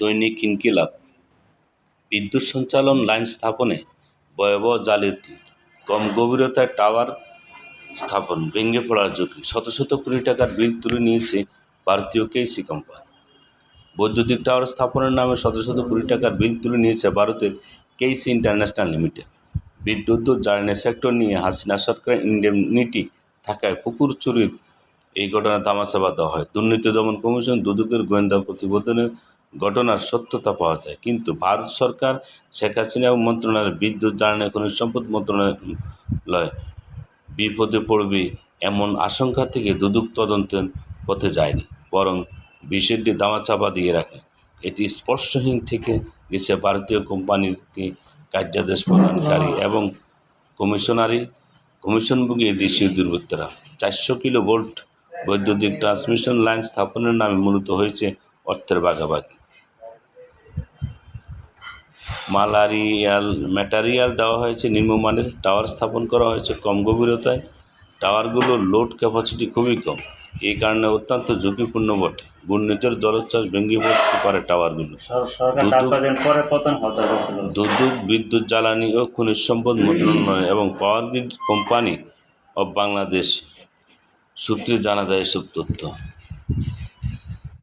দৈনিক ইনকিলাব, বিদ্যুৎ সঞ্চালন লাইন স্থাপনে ভয়াবহ জালিয়াতি, কম গভীরতায় টাওয়ার স্থাপন, ভেঙে পড়ার ঝুঁকি, শত শত কোটি টাকার বিল তুলে নিয়েছে ভারতীয় কেসি কোম্পানি। বৈদ্যুতিক টাওয়ার স্থাপনের নামে শত শত কোটি টাকার বিল তুলে নিয়েছে ভারতের কেইসি ইন্টারন্যাশনাল লিমিটেড। বিদ্যুৎ ও জ্বালানি সেক্টর নিয়ে হাসিনা সরকারের ইন্ডেমনিটি থাকায় পুকুর চুরির এই ঘটনা দেওয়া হয়। দুর্নীতি দমন কমিশন দুদকের গোয়েন্দা প্রতিবেদনে ঘটনার সত্যতা পাওয়া যায়। কিন্তু ভারত সরকার, শেখ হাসিনা মন্ত্রণালয়ের বিদ্যুৎ জ্বালানি খনিজ সম্পদ মন্ত্রণালয় বিপদে পড়বে এমন আশঙ্কা থেকে দুদক তদন্তের পথে যায়নি, বরং বিষয়টি দামাচাপা দিয়ে রাখে। এটি স্পর্শহীন থেকে গেছে ভারতীয় কোম্পানিকে কার্যাদেশ প্রদানকারী এবং কমিশনারি, কমিশনভোগী দেশীয় দুর্বৃত্তরা। চারশো কিলো ভোল্ট বৈদ্যুতিক ট্রান্সমিশন লাইন স্থাপনের নামে মূলত হয়েছে অর্থের ভাগাভাগি। মালারিয়াল ম্যাটারিয়াল দেওয়া হয়েছে নিম্নমানের টাওয়ার স্থাপন করা হয়েছে কম গভীরতায়। টাওয়ারগুলোর লোড ক্যাপাসিটি খুবই কম। এই কারণে অত্যন্ত ঝুঁকিপূর্ণ বটে। ঘূর্ণিঝড় জলোচ্ছ্বাস ভেঙে পড়তে পারে টাওয়ারগুলো। দুদক বিদ্যুৎ জ্বালানি ও খনিজ সম্পদ মন্ত্রণালয় এবং power grid company of Bangladesh সূত্রে জানা যায় এসব তথ্য।